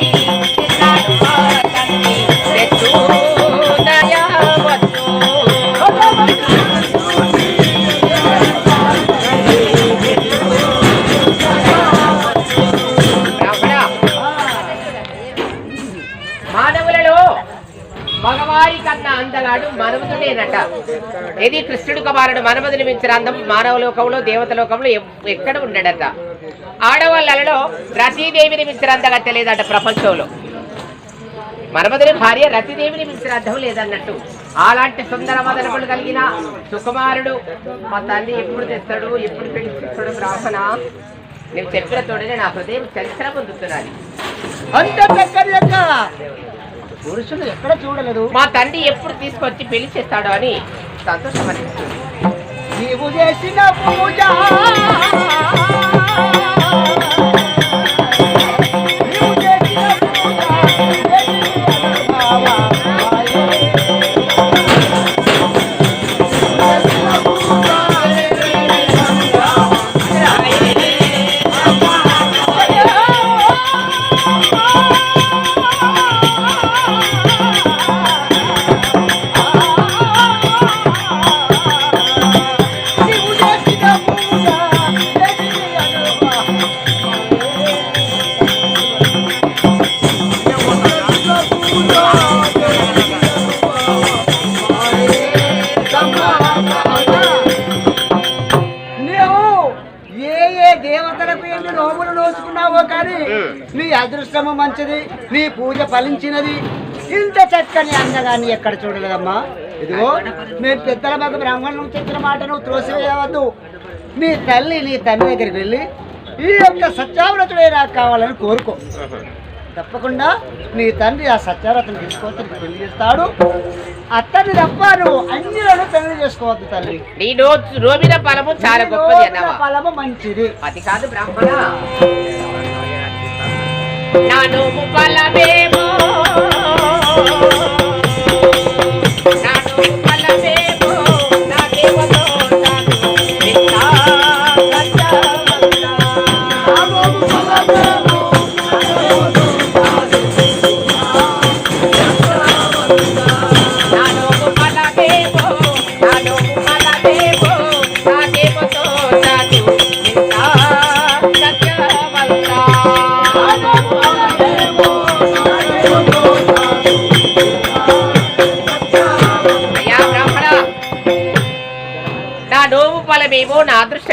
Thank you. ఇది కృష్ణుడు కుమారుడు మనుమధుని మించిన అందం మానవ లోకంలో దేవత లోకంలో ఎవ్- ఎక్కడ ఉండడట. ఆడవాళ్ళలో రతీదేవిని మించిన అందగా తెలియదట ప్రపంచంలో. మన్మధుని భార్య రతిదేవిని మించిన అర్థం లేదన్నట్టు. అలాంటి సుందర మదనములు కలిగిన సుకుమారుడు మా తల్లి ఎప్పుడు తెస్తాడు ఎప్పుడు పెళ్ళి చేస్తాడు బ్రాహ్మణ నేను చెప్పిన తోడనే నా హృదయం చరిత్ర యొక్క పురుషులు ఎక్కడ చూడలేదు. మా తండ్రి ఎప్పుడు తీసుకొచ్చి పెళ్ళి చేస్తాడో అని సంతోషమనిపిస్తుంది. నీవు చేసిన పూజ ఫలించినది. ఇంత చక్కని అందగాన్ని ఎక్కడ చూడలేదమ్మా? ఇదిగో నేను పెద్దల మగ బ్రాహ్మణులు చెప్పిన మాట నువ్వు త్రోసివేయవద్దు. నీ తల్లి నీ తండ్రి దగ్గరికి వెళ్ళి ఈ యొక్క సత్యావ్రతుడే నాకు కావాలని కోరుకో. తప్పకుండా నీ తండ్రి ఆ సత్యావ్రతం తీసుకొచ్చి నీకు పెళ్ళి చేస్తాడు. అత్తని తప్ప నువ్వు అన్యులను పెళ్ళి చేసుకోవద్దు తల్లి. నీ నో రోమిన ఫలము చాలా గొప్పది ఫలము మంచిది. అది కాదు బ్రాహ్మణ. నా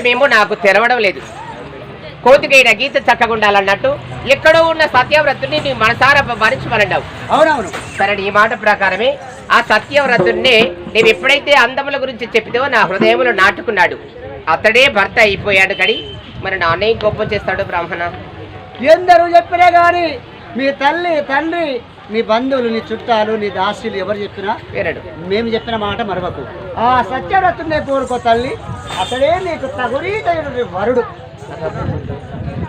అదృష్టమేమో నాకు తెరవడం లేదు. కోతికైన గీత చక్కగుండాలన్నట్టు ఎక్కడో ఉన్న సత్యవ్రతుని నీ మనసారా భరించమనండావు అవునవును. సరే ఈ మాట ప్రకారమే ఆ సత్యవ్రతుణ్ణి నీవు ఎప్పుడైతే అందముల గురించి చెప్పితే నా హృదయంలో నాటుకున్నాడు. అతడే భర్త అయిపోయాడు కడి మరి నాన్నే గొప్ప చేస్తాడు బ్రాహ్మణ? ఎందరూ చెప్పినా గాని మీ తల్లి తండ్రి నీ బంధువులు నీ చుట్టాలు నీ దాసులు ఎవరు చెప్పినా వేరడు మేము చెప్పిన మాట మరవకు. ఆ సత్యవ్రతున్నే కోరుకో తల్లి. అతడే నీకు తగురీతైన వరుడు.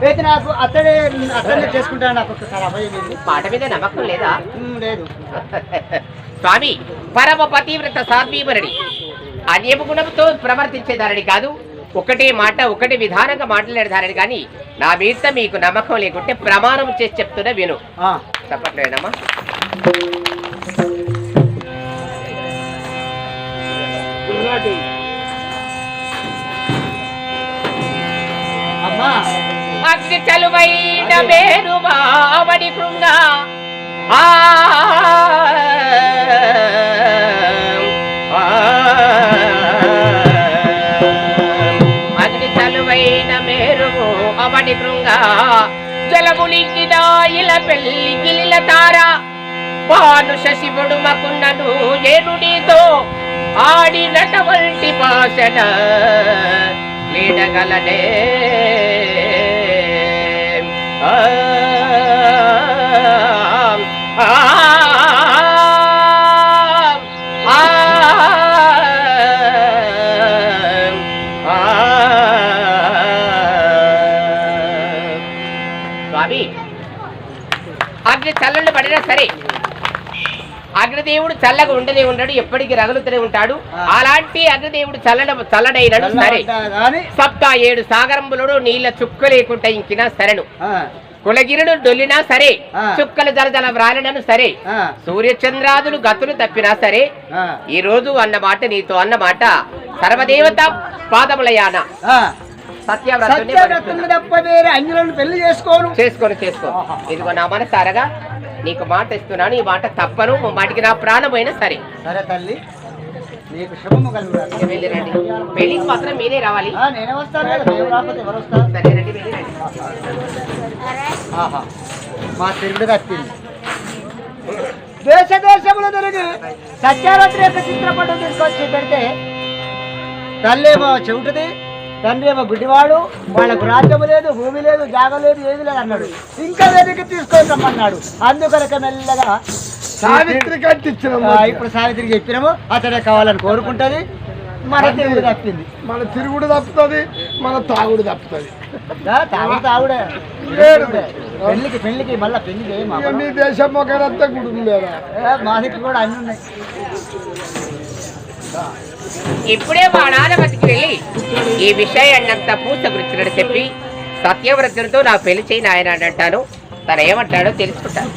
అయితే నాకు అతడే అతనే చేసుకుంటాను నాకు ఒక్కసారి అభయం. మాట మీద నమ్మకం లేదా? లేదు. స్వామి పరమ పతివ్రత సాధ్వీమరుడి. అన్యపు గుణంతో ప్రవర్తించేదారని కాదు ఒకటే మాట ఒకటే విధానంగా మాట్లాడేదారని కానీ నా మీద మీకు నమ్మకం లేకుంటే ప్రమాణం చేసి చెప్తున్నా విను. అమ్మా. అగ్ని చలువైన మేరు మావడి కృంగ. ఆ అగ్ని చలువైన మేరువు అవడి కృంగ. జలములింగిన ఇల పెళ్ళి గిలిల తార. పాను శశివుడు మకున్నను ఏనుడితో ఆడినటువంటి పాసన లీడగలనే ఆ, పడినా సరే అగ్నిదేవుడు చల్లగా ఉండనే ఉన్నాడు ఎప్పటికీ రగులుతూనే ఉంటాడు. అలాంటి అగ్నిదేవుడు చల్లడ చల్లడైనడు సరే. సప్త ఏడు సాగరంబులను నీళ్ళ చుక్క లేకుండా ఇంకినా సరెను. కులగిరుడు డొల్లినా సరే. చుక్కలు జలజల వ్రాలినను సరే. సూర్యచంద్రాదులు గతులు తప్పినా సరే ఈ రోజు అన్నమాట నీతో అన్నమాట సర్వదేవత పాదములయాన. సత్యవ్రతుని తప్ప వేరే అన్యులను పెళ్ళి చేసుకోను. చేసుకొని చేసుకో. ఇదిగో నా మనసారగా నీకు మాట ఇస్తున్నాను ఈ మాట తప్పను మాటికి నా ప్రాణమైనా సరే. సరే తల్లి నీకు శుభము వెళ్ళిరండి. పెళ్ళికి మాత్రం మీరే రావాలి. ఆ, నేనే వస్తాను కదా మేము రాకపోతే ఎవరు వస్తారు? సరే రండి వెళ్ళిరండి. ఆహా మా తిరుగుడు తప్పింది దేశ దేశములు తిరిగి సత్యారత్రి యొక్క చిత్రపటం తీసుకొచ్చి పెడితే తల్లేమో చెవిటిది తండ్రి ఏమో గుడ్డివాడు వాళ్ళకు రాజ్యము లేదు భూమి లేదు జాగ లేదు ఏది లేదు అన్నాడు. ఇంకా వెనక్కి తీసుకొని రమ్మన్నాడు అందుకనక మెల్లగా సావిత్రి ఇప్పుడు సావిత్రికి చెప్పినాము అతడే కావాలని కోరుకుంటది మన తిరుగుడు తప్పింది. మన తిరుగుడు తప్పుతుంది మన తాగుడు తప్పుతుంది. తాగుడు తాగుడే. పెళ్ళికి పెళ్ళికి మళ్ళా పెళ్ళి చేయమా ఇక మీ దేశం ఒకరంతా గుడుగు లేదా మా దగ్గర కూడా అన్ని ఉన్నాయి. ఇప్పుడే మా నాన్నమతికి వెళ్ళి ఈ విషయాన్నంతా పూస చెప్పి సత్యవ్రతునితో నా పెళ్ళి చేయి నాయన అని అంటాను. తను ఏమంటాడో తెలుసుకుంటాను.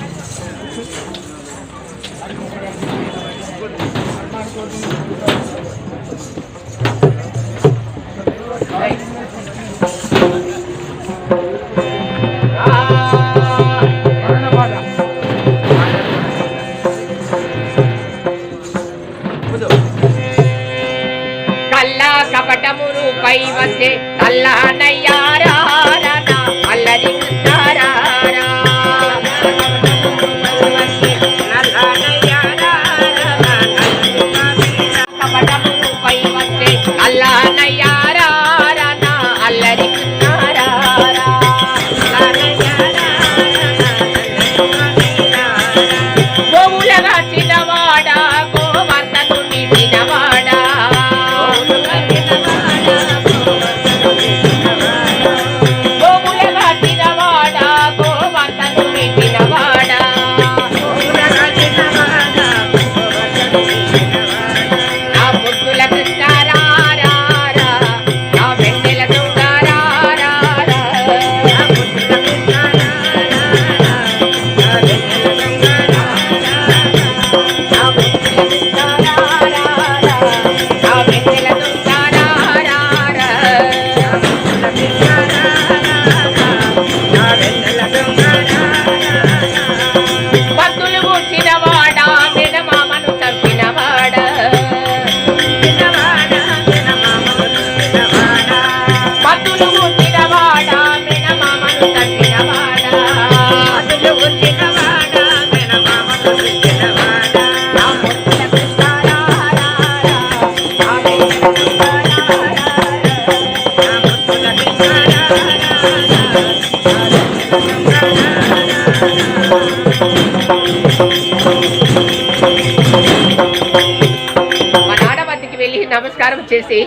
మా నాడవద్దకి వెళ్ళి నమస్కారం చేసి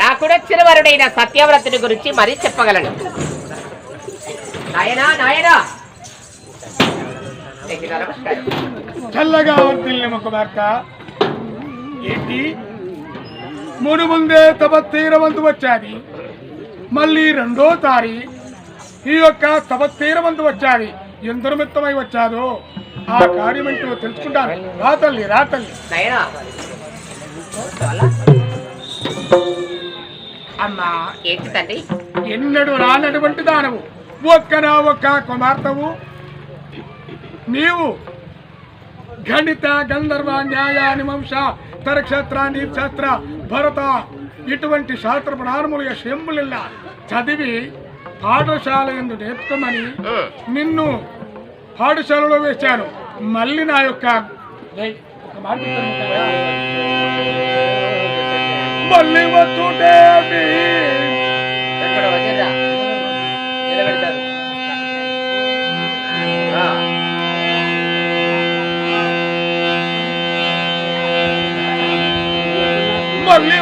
నాకుడొచ్చిన వరుడైన సత్యవ్రతుని గురించి మరీ చెప్పగలను. నాయనా నాయనా. చల్లగా వర్తిల్ని ముఖమార్క ఏంటి? మును ముందే తప తీరవంతు వచ్చాది. మళ్ళీ రెండో తారీ ఈ యొక్క తప తీరవంతు వచ్చాది. ఎంత మిత్తమై వచ్చాదో? ఆ కార్యం ఏంటో తెలుసుకుంటాను. రా తల్లి రా తల్లి. నాయనా అమ్మా ఏంటి తండ్రి ఎన్నడు రానటువంటి దానవు. ఒక్కనా ఒక్క కుమార్తెవు. నీవు గణిత గంధర్వ న్యాయ నిమంస తరక్షేత్ర నీర్శాస్త్ర భరత ఇటువంటి శాస్త్ర ప్రాణములుగా శంభులిల్లా. చదివి పాఠశాల ఎందు నేర్చుకోమని. నిన్ను పాఠశాలలో వేశాను. మళ్ళీ నా యొక్క. మళ్ళీ ఆ. మళ్ళీ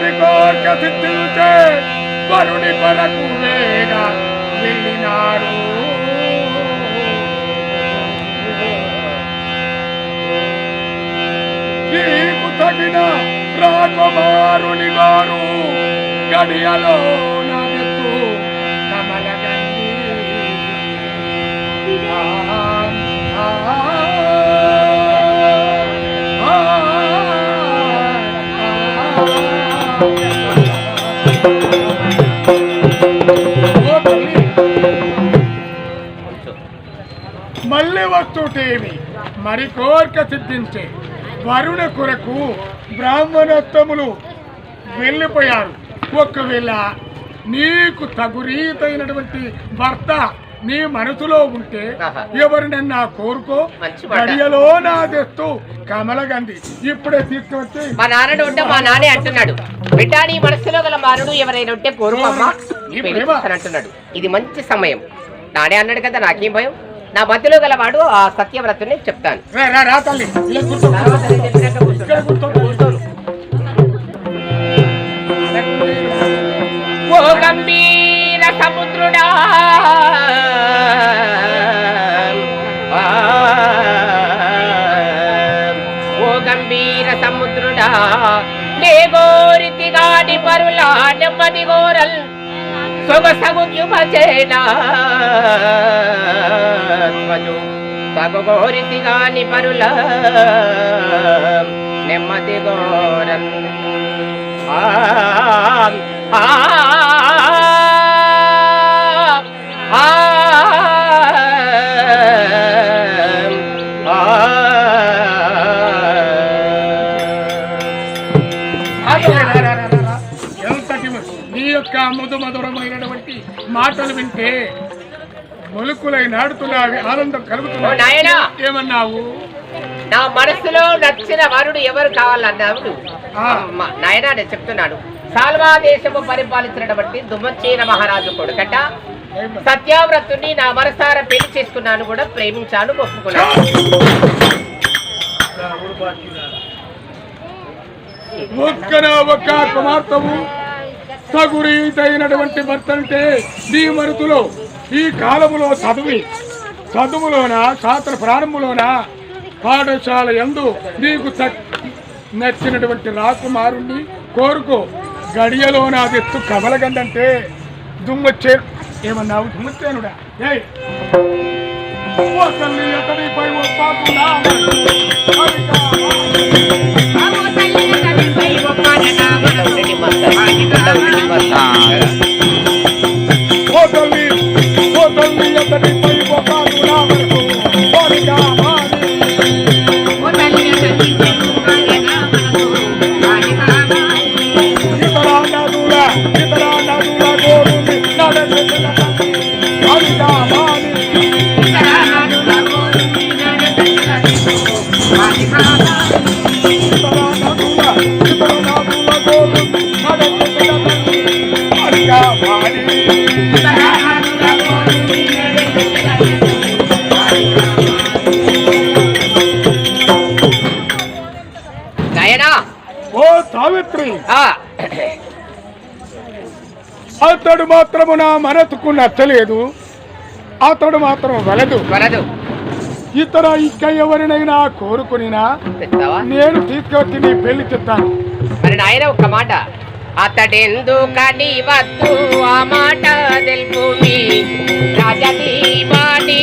caricorca sentite, varone paracumena, millinaro. Dikutagina, rakomaru nigaru, gadialo nabitu, kamalagandi. Ah, ah, ah. Oh. మళ్ళీ వస్తుటేమి మరి కోరిక సిద్ధించే వరుణ కొరకు బ్రాహ్మణోత్తములు వెళ్ళిపోయారు. ఒకవేళ నీకు తగురీతైనటువంటి భర్త నీ మనసులో ఉంటే. ఎవరినన్నా కోరుకో. గడియలో నా తెస్తూ కమలగంది ఇప్పుడే తీసుకువచ్చి మా నాన్నడు ఉంటే మా నాన్నే అంటున్నాడు. బిడ్డ నీ మనసులో గల మారుడు ఎవరైనా ఉంటే కోరుకోమ్మా. అంటున్నాడు ఇది మంచి సమయం. నానే అన్నాడు కదా నాకేం భయం? నా మధ్యలో గలవాడు ఆ సత్యవ్రతుని చెప్తాను. ఓ గంభీర సముద్రుడా ఆ, ఓ గంభీర సముద్రుడా. నే గోరితి గాని పరులా నెమ్మది గోరల్ సొగసగు యువచేనా ధ్వజు తగు గాని పరుల నెమ్మది గోరల్ ఆ. మాటలు వింటే మొలుకులై నాడుతున్నావి ఆనందం నాయనా! ఏమన్నావు? నా మనసులో నచ్చిన వరుడు ఎవరు. మ- నాయనా నేను చెప్తున్నాను. సాల్వా దేశము పరిపాలించినటువంటి దుమ్మచ్చీన మహారాజు కొడుకట. సత్యావ్రతుని నా మనసార పెళ్ళి చేసుకున్నాను కూడా ప్రేమించాను ఒప్పుకున్నాను ఒక్కన ఒక్క కుమార్తెవు? తగురీతైనటువంటి భర్త అంటే నీ మరుతులో ఈ కాలములో చదువి. చదువులోన శాస్త్ర ప్రారంభంలోన? పాఠశాల ఎందు నీకు నచ్చినటువంటి రాకుమారుణ్ణి కోరుకో. గడియలో నా ఎత్తు కమలగందంటే దుమ్మచ్చే ఏమన్నావు? దుమ్మచ్చేనుడా? ఏ ఓ తల్లి ఎతడిపై ఒప్పాకుండా అతడు మాత్రము నా మనసుకు నచ్చలేదు అతడు మాత్రం వలదు. వరదు ఇతర ఇక ఎవరినైనా కోరుకునినా నేను తీసుకొచ్చి నీ పెళ్ళి చెప్తాను మరి నాయన ఒక మాట. అతడెందుకని వద్దు ఆ మాట తెలుపు మీ రాజని వాణి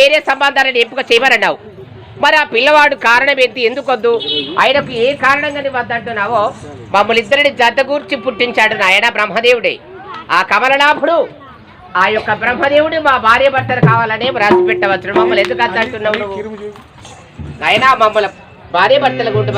వేరే సంబంధాలను ఎంపిక చేయమన్నావు మరి ఆ పిల్లవాడు కారణం ఏంటి ఎందుకు వద్దు ఆయనకు ఏ కారణంగానే వద్దంటున్నావో మమ్మల్ని ఇద్దరిని జతగూర్చి పుట్టించాడు నాయన బ్రహ్మదేవుడే ఆ కమలనాభుడు ఆ యొక్క బ్రహ్మదేవుడు మా భార్య భర్తలు కావాలనే రాసి పెట్టవచ్చు మమ్మల్ని ఎందుకు అద్దంటున్నావు నువ్వు అయినా మమ్మల్ని భార్య భర్తలు గుంటు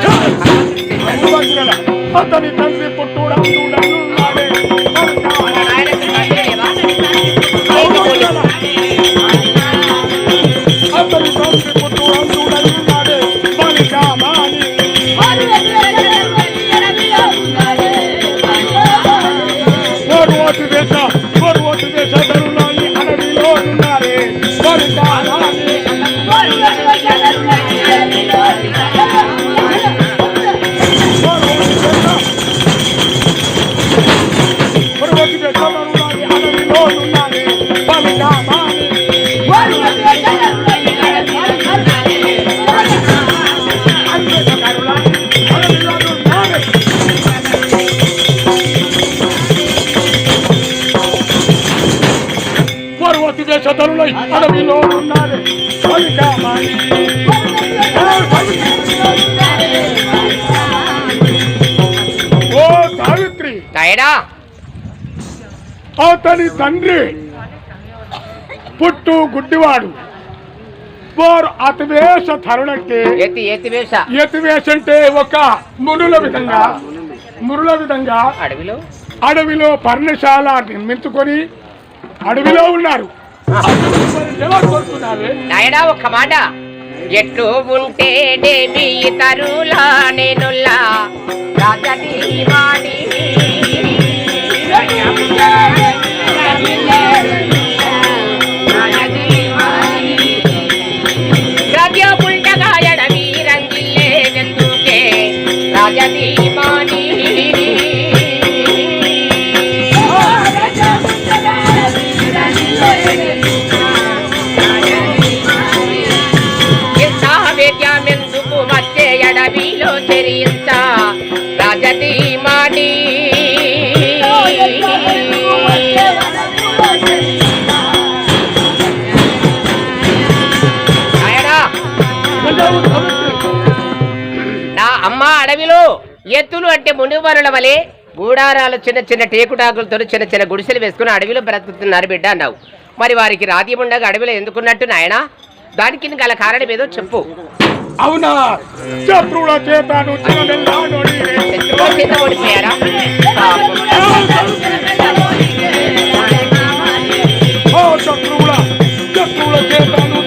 అతని తండ్రి పుట్టు గుడ్డివాడు. వారు అతివేశ ధరుణంటే ఎత్తి ఎత్తి వేష యతివేశ అంటే ఒక మునుల విధంగా మునుల విధంగా అడవిలో? అడవిలో పర్ణశాల నిర్మించుకొని అడవిలో ఉన్నారు. నాయనా ఒక్క మాట. ఎట్లు ఉంటేనేమి ఇతరులా నేనుల్లా. రాజని రాజతి నా అమ్మ అడవిలో ఎత్తులు అంటే మునువరుల వలె గూడారాలు చిన్న చిన్న టేకుటాకులతో చిన్న చిన్న గుడిసెలు వేసుకుని అడవిలో బ్రతుకుతున్నారు బిడ్డ అన్నావు. మరి వారికి రాతి ఉండగా అడవిలో ఎందుకున్నట్టు నాయనా? దానికి గల కారణం ఏదో చెప్పు అవునా శత్రువుల చేతను చిన్నదెల్లాడోడి. శత్రువుల చేత ఓడిపోయారా శత్రువుల శత్రువుల చేతను.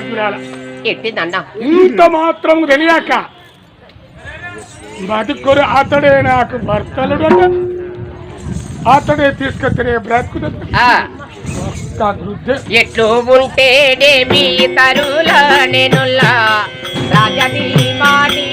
మాట్లాడాల ఎట్టిందన్న? ఇంత మాత్రం తెలియక బతుకురు అతడే నాకు భర్తలుడు అంటే అతడే తీసుకొచ్చే వృద్ధి. ఎట్లు ఉంటేనేమి తరులా నేనుల్లా రాజని మాని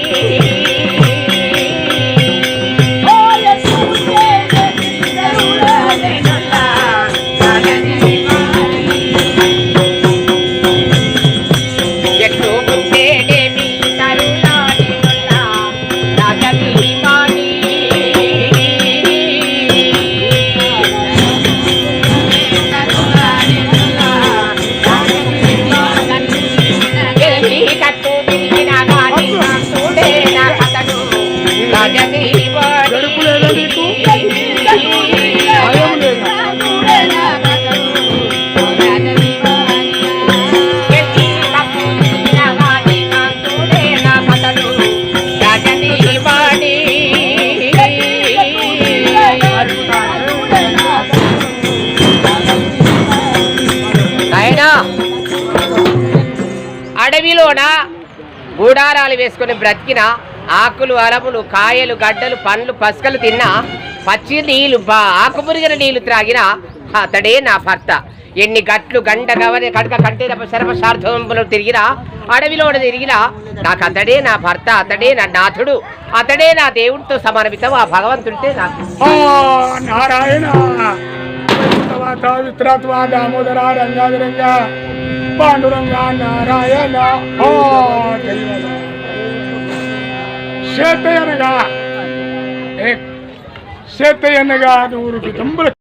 గూడారాలు వేసుకొని బ్రతికిన ఆకులు అరములు కాయలు గడ్డలు పండ్లు పసుకలు తిన్నా పచ్చి నీళ్ళు బా ఆకుమురిగిన నీళ్ళు త్రాగిన అతడే నా భర్త. ఎన్ని గట్లు గంట గవని కడక కంటే సర్వశార్థంలో తిరిగినా అడవిలో తిరిగినా నాకు అతడే నా భర్త అతడే నా నాథుడు అతడే నా దేవుడితో సమర్పితం ఆ భగవంతుడితే నాకు. నారాయణ! తర్వాత విత్రత్వ దామోదర రంగాధరంగ పాండురంగ నారాయణ ఆ దైవమ. శేతయనగా ఏ శేతయనగా నూరు కుటుంబుల